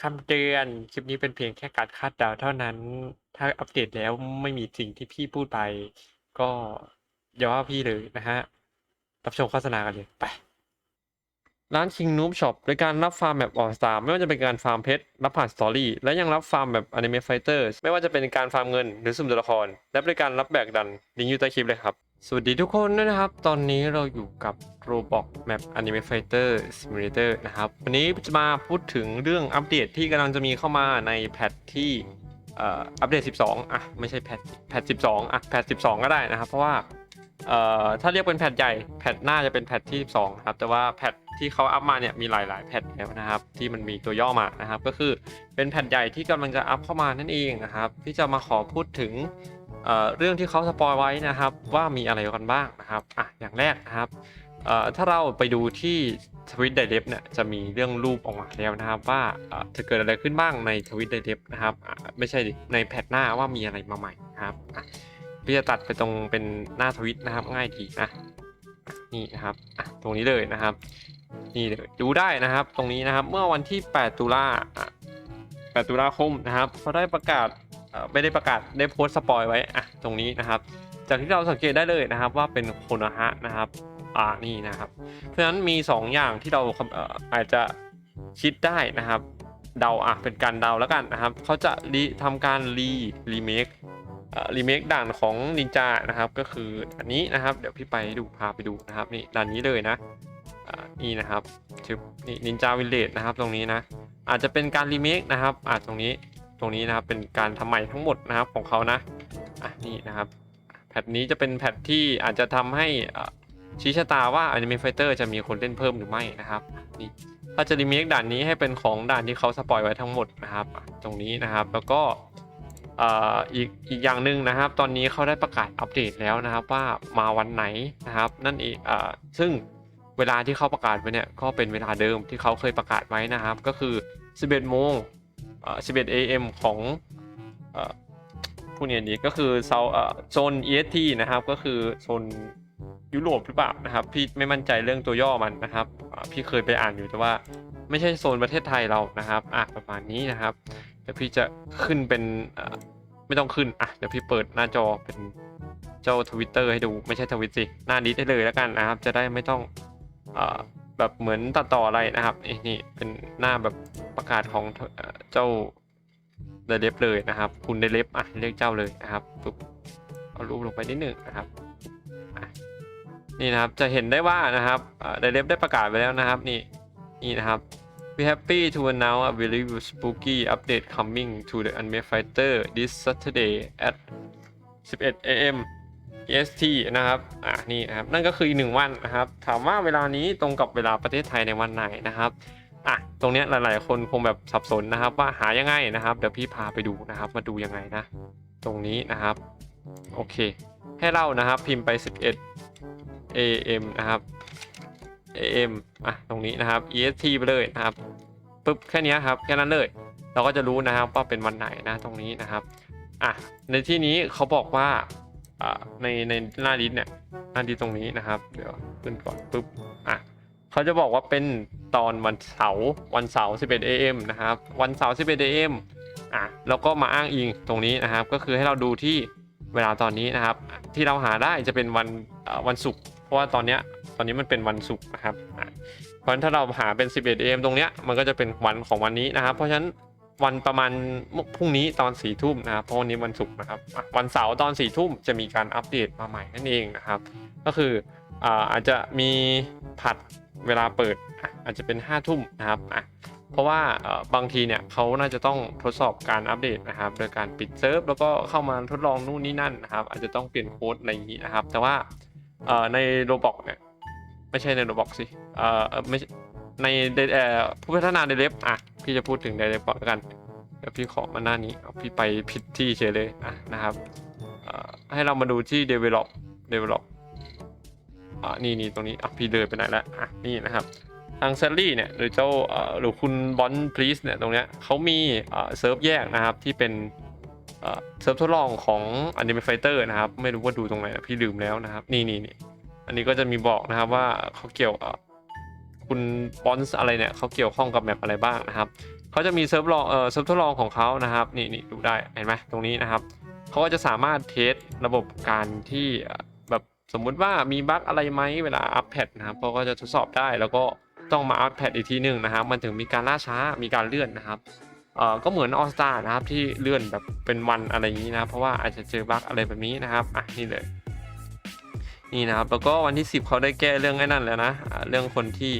คำเตือน คลิปนี้เป็นเพียงแค่การคาดเดาเท่านั้น ถ้าอัปเดตแล้วไม่มีสิ่งที่พี่พูดไป ก็อย่าว่าพี่เลยนะฮะ รับชมโฆษณากันเลย ไป ร้าน King Noob Shop โดยการรับฟาร์มแบบออสตาไม่ว่าจะเป็นการฟาร์มเพชร รับผ่านสตอรี่ และยังรับฟาร์มแบบ Anime Fighters ไม่ว่าจะเป็นการฟาร์มเงิน หรือสุ่มตัวละคร และบริการรับแบกดันลิงก์อยู่ใต้คลิปเลยครับ สวัสดีทุกคนด้วยนะครับ ตอนนี้เราอยู่กับ Roblox Map Anime Fighter Simulator นะครับ วันนี้จะมาพูดถึงเรื่องอัปเดตที่กำลังจะมีเข้ามาในแพทที่อัปเดต 12 อะ ไม่ใช่แพทแพท 12 อะ แพท 12 ก็ได้นะครับ เพราะว่าถ้าเรียกเป็นแพทใหญ่ แพทหน้าจะเป็นแพทที่ 12 ครับ แต่ว่าแพทที่เขาอัพมาเนี่ยมีหลาย ๆ แพทแล้วนะครับ ที่มันมีตัวย่อมานะครับ ก็คือเป็นแพทใหญ่ที่กำลังจะอัพเข้ามานั่นเองนะครับ ที่จะมาขอพูดถึง เรื่องที่เขาสปอยไว้นะครับว่ามีอะไรกันบ้างนะครับอะอย่างแรกนะครับถ้าเราไปดูที่ทวิตไดเรฟเนี่ยจะมีเรื่องรูปออกมาแล้วนะครับ ว่าจะเกิดอะไรขึ้นบ้างในทวิตไดเรฟนะครับไม่ใช่ในแพทหน้าว่ามีอะไรมาใหม่นะครับพี่จะตัดไปตรงเป็นหน้าทวิตนะครับง่ายดีนะนี่นะครับตรงนี้เลยนะครับนี่ดูได้นะครับตรงนี้นะครับเมื่อวันที่ 8 ตุลา8ตุลาคมนะครับเขาได้ประกาศ ไม่ได้ประกาศได้โพสต์สปอยไว้อะตรงนี้นะครับ จากที่เราสังเกตได้เลยนะครับว่าเป็นโคโนะฮะนะครับอ่านี่นะครับ เพราะฉะนั้นมี 2 อย่างที่เราอาจจะคิดได้นะครับ เดาอะเป็นการเดาแล้วกันนะครับเขาจะรีทำการรีรีเมครีเมคด่านของนินจานะครับ ก็คืออันนี้นะครับ เดี๋ยวพี่ไปดูพาไปดูนะครับนี่ด่านนี้เลยนะอ่านี่นะครับชื่อนี่นินจาวิลเลจนะครับตรงนี้นะอาจจะเป็นการรีเมคนะครับอ่าตรงนี้ ตรงนี้นะครับเป็นการทำใหม่ทั้งหมดนะครับของเขานะอะนี่นะครับแพทนี้จะเป็นแพทที่อาจจะทำให้ชี้ชะตาว่า Anime Fighter จะมีคนเล่นเพิ่มหรือไม่นะครับนี่ถ้าจะรีเมคด่านนี้ให้เป็นของด่านที่เขาสปอยไว้ทั้งหมดนะครับ ตรงนี้นะครับแล้วก็อีกอีกอย่างหนึ่งนะครับ ตอนนี้เขาได้ประกาศอัปเดตแล้วนะครับว่ามาวันไหนนะครับ นั่นเองอ่าซึ่งเวลาที่เขาประกาศไว้เนี่ยก็เป็นเวลาเดิมที่เขาเคยประกาศไว้นะครับ ก็คือ 11โมง 11 AM ของผู้เนี่ยนี้ก็คือโซนเอ่อโซน EST นะครับ ก็คือโซนยุโรปหรือเปล่านะครับ พี่ไม่มั่นใจเรื่องตัวย่อมันนะครับ พี่เคยไปอ่านอยู่แต่ว่าไม่ใช่โซนประเทศไทยเรานะครับอะประมาณนี้นะครับเดี๋ยวพี่จะขึ้นเป็นไม่ต้องขึ้นอะเดี๋ยวพี่เปิดหน้าจอเป็นเจ้าทวิตเตอร์ให้ดูไม่ใช่ทวิตสิหน้าดิสได้เลยแล้วกันนะครับ จะได้ไม่ต้องอ แบบเหมือนตัดต่ออะไรนะครับนี่นี่เป็นหน้าแบบประกาศของเจ้าเดเล็บเลยนะครับ คุณเดเล็บอะเรียกเจ้าเลยนะครับปุ๊บเอารูปลงไปนิดหนึ่งนะครับนี่นะครับจะเห็นได้ว่านะครับเดเล็บได้ประกาศไปแล้วนะครับนี่นี่นะครับ we happy to announce a very spooky update coming to the anime fighter this Saturday at 11 a.m. EST นะครับ อ่านี่นะครับ นั่นก็คืออีกหนึ่งวันนะครับ ถามว่าเวลานี้ตรงกับเวลาประเทศไทยในวันไหนนะครับ อะ ตรงเนี้ยหลาย ๆ คนคงแบบสับสนนะครับ ว่าหายังไงนะครับ เดี๋ยวพี่พาไปดูนะครับ มาดูยังไงนะ ตรงนี้นะครับ โอเค ให้เรานะครับ พิมพ์ไป 11 AM นะครับ AM อะ ตรงนี้นะครับ EST ไปเลยนะครับปึ๊บแค่นี้ครับ แค่นั้นเลย เราก็จะรู้นะครับว่าเป็นวันไหนนะ ตรงนี้นะครับ อะ ในที่นี้เขาบอกว่า ในในหน้าดิสเนี่ยหน้าดิสตรงนี้นะครับ เดี๋ยวขึ้นก่อนปุ๊บอะเขาจะบอกว่าเป็นตอนวันเสาร์วันเสาร์ 11 AM นะครับ วันเสาร์ 11 AM อะแล้วก็มาอ้างอิงตรงนี้นะครับ ก็คือให้เราดูที่เวลาตอนนี้นะครับ ที่เราหาได้จะเป็นวันวันศุกร์เพราะว่าตอนเนี้ยตอนนี้มันเป็นวันศุกร์นะครับอะเพราะฉะนั้นถ้าเราหาเป็น 11 AM ตรงเนี้ยมันก็จะเป็นวันของวันนี้นะครับ เพราะฉะนั้น วันประมาณพรุ่งนี้ตอนสี่ทุ่มนะครับเพราะวันนี้วันศุกร์นะครับวันเสาร์ตอนสี่ทุ่มจะมีการอัปเดตมาใหม่นั่นเองนะครับ ก็คืออาจจะมีผัดเวลาเปิดอาจจะเป็นห้าทุ่มนะครับเพราะว่าบางทีเนี่ยเขาน่าจะต้องทดสอบการอัปเดตนะครับ โดยการปิดเซิร์ฟแล้วก็เข้ามาทดลองนู่นนี่นั่นนะครับ อาจจะต้องเปลี่ยนโค้ดอะไรอย่างนี้นะครับ แต่ว่าในโรบอกเนี่ยไม่ใช่ในโรบอกสิไม่ในผู้พัฒนาเดเล็บอะ พี่จะพูดถึงเดเล็บก่อนแล้วกันเดี๋ยวพี่ขอมาหน้านี้เอาพี่ไปผิดที่เฉยเลยอะนะครับให้เรามาดูที่ develop develop อ่านี่นี่ตรงนี้อะพี่เลยไปไหนแล้วอะนี่นะครับทาง s a l l y เนี่ยหรือเจ้าหรือคุณบอนพลีสเนี่ยตรงเนี้ยเขามีเซิร์ฟแยกนะครับที่เป็นเซิร์ฟทดลองของ Anime Fighter นะครับ ไม่รู้ว่าดูตรงไหนพี่ลืมแล้วนะครับ นี่นี่นี่อันนี้ก็จะมีบอกนะครับว่าเขาเกี่ยวเคุณบอนส์อะไรเนี่ยเขาเกี่ยวข้องกับแมปอะไรบ้างนะครับเขาจะมีเซิร์ฟลองเอ่อเซิร์ฟทดลองของเขานะครับนี่นี่ดูได้เห็นไหมตรงนี้นะครับเขาก็จะสามารถเทสระบบการที่แบบสมมุติว่ามีบั๊กอะไรไหมเวลาอัปแพดนะครับเขาก็จะทดสอบได้แล้วก็ต้องมาอัปแพดอีกทีหนึ่งนะครับ มันถึงมีการล่าช้ามีการเลื่อนนะครับเอ่อก็เหมือนออสตานะครับที่เลื่อนแบบเป็นวันอะไรอย่างนี้นะเพราะว่าอาจจะเจอบั๊กอะไรแบบนี้นะครับอะนี่เลย นี่นะครับ แล้วก็วันที่ 10 เขาได้แก้เรื่องไอ้นั่นแล้วนะเรื่องคนที่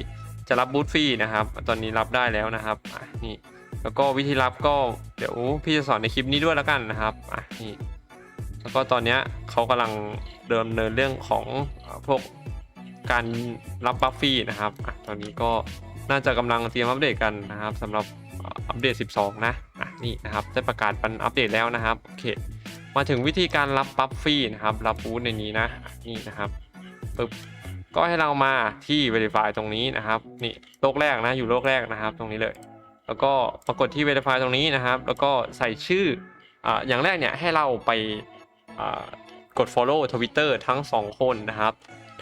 จะรับบูธฟรีนะครับ ตอนนี้รับได้แล้วนะครับนี่แล้วก็วิธีรับก็เดี๋ยวพี่จะสอนในคลิปนี้ด้วยแล้วกันนะครับอะนี่แล้วก็ตอนนี้เขากำลังเดิมเนินเรื่องของพวกการรับบัฟฟรีนะครับอะตอนนี้ก็น่าจะกำลังเตรียมอัปเดตกันนะครับสำหรับอัปเดต 12 นะอะนี่นะครับได้ประกาศวันอัปเดตแล้วนะครับโอเค มาถึงวิธีการรับบัฟฟรีนะครับ รับบูธในนี้นะ นี่นะครับปึ๊บก็ให้เรามาที่ Verify ตรงนี้นะครับ นี่โลกแรกนะ อยู่โลกแรกนะครับ ตรงนี้เลย แล้วก็ปรากฏที่ Verify ตรงนี้นะครับ แล้วก็ใส่ชื่อออย่างแรกเนี่ยให้เราไปกด follow Twitter ทั้ง 2 คนนะครับ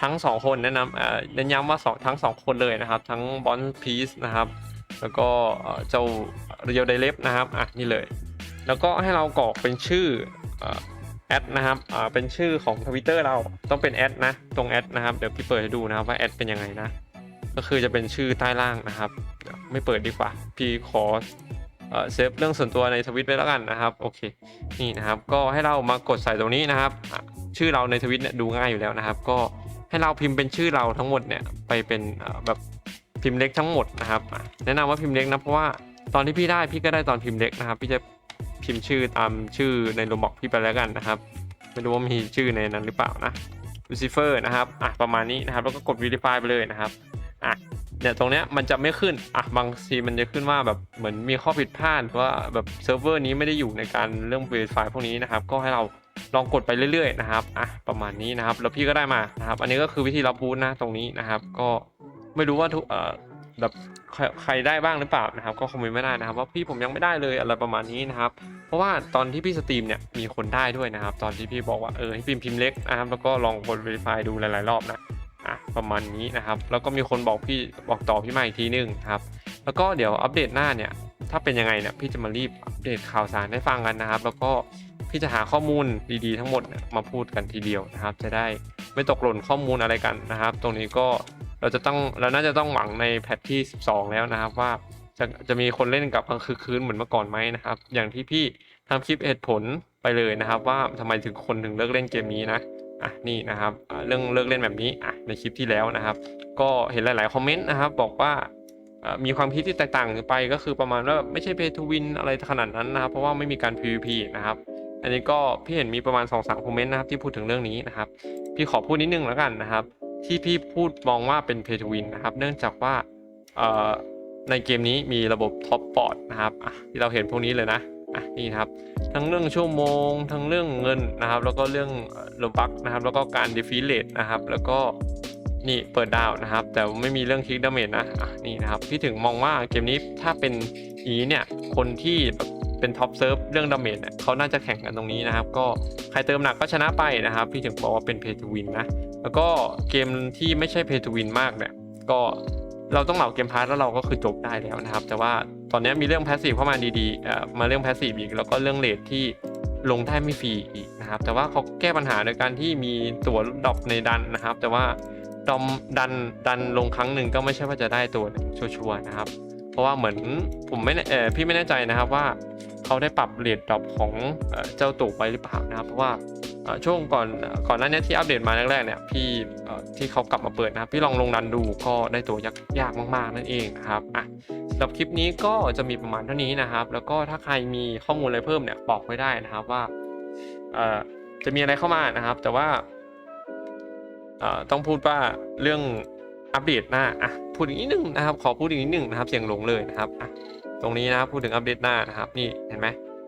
ทั้ง 2 คนแนะนำเน้นย้ำว่าสองทั้ง 2 คนเลยนะครับ ทั้ง b o n Peace นะครับ แล้วก็เจ้า Real Direct นะครับ อะนี่เลย แล้วก็ให้เรากรอกเป็นชื่อ แอดนะครับเป็นชื่อของทวิตเตอร์เราต้องเป็นแอดนะ ตรงแอดนะครับเดี๋ยวพี่เปิดให้ดูนะครับว่าแอดเป็นยังไงนะ ก็คือจะเป็นชื่อใต้ล่างนะครับ ไม่เปิดดีกว่า พี่ขอเซฟเรื่องส่วนตัวในทวิตไว้แล้วกันนะครับโอเคนี่นะครับ ก็ให้เรามากดใส่ตรงนี้นะครับ ชื่อเราในทวิตเนี่ยดูง่ายอยู่แล้วนะครับ ก็ให้เราพิมพ์เป็นชื่อเราทั้งหมดเนี่ยไปเป็นแบบพิมพ์เล็กทั้งหมดนะครับ แนะนำว่าพิมพ์เล็กนะเพราะว่าตอนที่พี่ได้พี่ก็ได้ตอนพิมพ์เล็กนะครับ พี่จะ พิมพ์ชื่อตามชื่อในโรบอกพี่ไปแล้วกันนะครับ ไม่รู้ว่ามีชื่อในนั้นหรือเปล่านะ Lucifer นะครับอะประมาณนี้นะครับ แล้วก็กด Verify ไปเลยนะครับอะเนี่ยตรงเนี้ยมันจะไม่ขึ้นอะบางทีมันจะขึ้นว่าแบบเหมือนมีข้อผิดพลาดว่าแบบเซิร์ฟเวอร์นี้ไม่ได้อยู่ในการเรื่อง Verify พวกนี้นะครับ ก็ให้เราลองกดไปเรื่อยๆนะครับอะประมาณนี้นะครับ แล้วพี่ก็ได้มานะครับ อันนี้ก็คือวิธีรับบูธนะตรงนี้นะครับ ก็ไม่รู้ว่าทุกเอ่อ แบบใครใครได้บ้างหรือเปล่านะครับ ก็คอมเมนต์ไม่ได้นะครับ ว่าพี่ผมยังไม่ได้เลยอะไรประมาณนี้นะครับ เพราะว่าตอนที่พี่สตรีมเนี่ยมีคนได้ด้วยนะครับ ตอนที่พี่บอกว่าเออให้พิมพ์พิมพ์เล็กนะครับแล้วก็ลองกด verify ดูหลายๆรอบนะอะประมาณนี้นะครับ แล้วก็มีคนบอกพี่บอกต่อพี่มาอีกทีนึงนครับ แล้วก็เดี๋ยวอัปเดตหน้าเนี่ยถ้าเป็นยังไงเนี่ยพี่จะมารีบอัปเดตข่าวสารให้ฟังกันนะครับ แล้วก็พี่จะหาข้อมูลดีๆ ทั้งหมดมาพูดกันทีเดียวนะครับ จะได้ ไม่ตกหล่นข้อมูลอะไรกันนะครับ ตรงนี้ก็เราจะต้องเราน่าจะต้องหวังในแพทที่ 12 แล้วนะครับ ว่าจะจะมีคนเล่นกับกลางคืนคืนเหมือนเมื่อก่อนไหมนะครับ อย่างที่พี่ทำคลิปเหตุผลไปเลยนะครับ ว่าทำไมถึงคนถึงเลิกเล่นเกมนี้นะอะนี่นะครับเรื่องเลิกเล่นแบบนี้อะในคลิปที่แล้วนะครับ ก็เห็นหลาย ๆ คอมเมนต์นะครับ บอกว่ามีความคิดที่แตกต่างไปก็คือประมาณว่าไม่ใช่ pay to win อะไรขนาดนั้นนะครับ เพราะว่าไม่มีการ PVP นะครับ อันนี้ก็พี่เห็นมีประมาณ2อสาคอมเมนต์นะครับที่พูดถึงเรื่องนี้นะครับ พี่ขอพูดนิดนึงแล้วกันนะครับ ที่พี่พูดมองว่าเป็น pay to win นะครับ เนื่องจากว่าในเกมนี้มีระบบท็อปปอร์ตนะครับที่เราเห็นพวกนี้เลยนะอะนี่นะครับทั้งเรื่องชั่วโมง ทั้งเรื่องเงินนะครับ แล้วก็เรื่องโลบักนะครับ แล้วก็การดีฟิเลตนะครับ แล้วก็นี่เปิดดาวนะครับ แต่ไม่มีเรื่องคลิกดาเมจนะอะนี่นะครับพี่ถึงมองว่าเกมนี้ถ้าเป็นอีเนี่ยคนที่แบบ เป็นท็อปเซิร์ฟเรื่องดาเมจเนี่ยเขาน่าจะแข่งกันตรงนี้นะครับ ก็ใครเติมหนักก็ชนะไปนะครับ พี่ถึงบอกว่าเป็นเพย์ทูวินนะ แล้วก็เกมที่ไม่ใช่เพย์ทูวินมากเนี่ยก็เราต้องเหมาเกมพาร์ทแล้วเราก็คือจบได้แล้วนะครับ แต่ว่าตอนนี้มีเรื่องแพสซีฟเข้ามาดีๆมาเรื่องแพสซีฟอีกแล้วก็เรื่องเลทที่ลงได้ไม่ฟรีอีกนะครับ แต่ว่าเขาแก้ปัญหาโดยการที่มีตัวดรอปในดันนะครับ แต่ว่าดอมดันดันลงครั้งหนึ่งก็ไม่ใช่ว่าจะได้ตัวชัวร์ๆนะครับ เพราะว่าเหมือนผมไม่เออพี่ไม่แน่ใจนะครับว่า เขาได้ปรับเลทดรอปของเจ้าตัวไปหรือเปล่านะครับ เพราะว่าช่วงก่อนก่อนหน้านี้ที่อัปเดตมาแรกๆเนี่ยพี่ที่เขากลับมาเปิดนะพี่ลองลงดันดูก็ได้ตัวยากยากมากๆนั่นเองนะครับอะสำหรับคลิปนี้ก็จะมีประมาณเท่านี้นะครับ แล้วก็ถ้าใครมีข้อมูลอะไรเพิ่มเนี่ยบอกไว้ได้นะครับว่าจะมีอะไรเข้ามานะครับ แต่ว่าต้องพูดว่าเรื่องอัปเดตหน้าอะพูดอีกนิดนึงนะครับ ขอพูดอีกนิดนึงนะครับเสียงหลงเลยนะครับอะ ตรงนี้นะครับพูดถึงอัปเดตหน้านะครับนี่เห็นไหม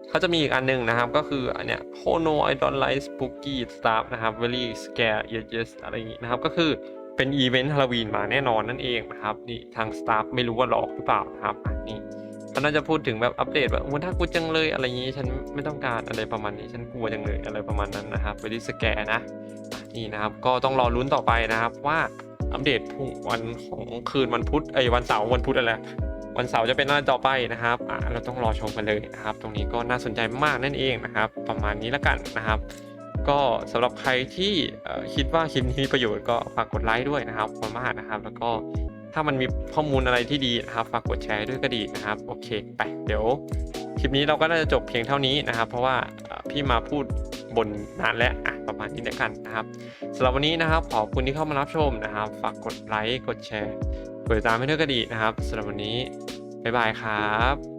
เขาจะมีอีกอันหนึงนะครับ ก็คืออันเนี้ย Hono I don't like spooky stuff นะครับ very scare yes yes อะไรอย่างงี้นะครับ ก็คือเป็นอีเวนต์ฮาโลวีนมาแน่นอนนั่นเองนะครับนี่ทางสตาฟไม่รู้ว่าหลอกหรือเปล่านะครับอะนี่เขาน่าจะพูดถึงแบบอัปเดตว่าโอ้ถ้ากูจังเลยอะไรอย่างงี้ฉันไม่ต้องการอะไรประมาณนี้ฉันกลัวจังเลยอะไรประมาณนั้นนะครับ very scare นะอะนี่นะครับก็ต้องรอลุ้นต่อไปนะครับว่าอัปเดตวันของคืนวันพุธไอ้วันเสาร์วันพุธอะไร วันเสาร์จะเป็นอะไรต่อไปนะครับอ่าเราต้องรอชมกันเลยนะครับ ตรงนี้ก็น่าสนใจมากนั่นเองนะครับ ประมาณนี้แล้วกันนะครับ ก็สำหรับใครที่คิดว่าคลิปนี้มีประโยชน์ก็ฝากกดไลค์ด้วยนะครับขอบคุณมากนะครับ แล้วก็ถ้ามันมีข้อมูลอะไรที่ดีนะครับฝากกดแชร์ด้วยก็ดีนะครับโอเคไปเดี๋ยวคลิปนี้เราก็น่าจะจบเพียงเท่านี้นะครับ เพราะว่าพี่มาพูดบนนานแล้วอะประมาณนี้แล้วกันนะครับสำหรับวันนี้นะครับขอบคุณที่เข้ามารับชมนะครับ ฝากกดไลค์กดแชร์ กดติดตามให้ด้วยก็ดีนะครับสำหรับวันนี้บ๊ายบายครับ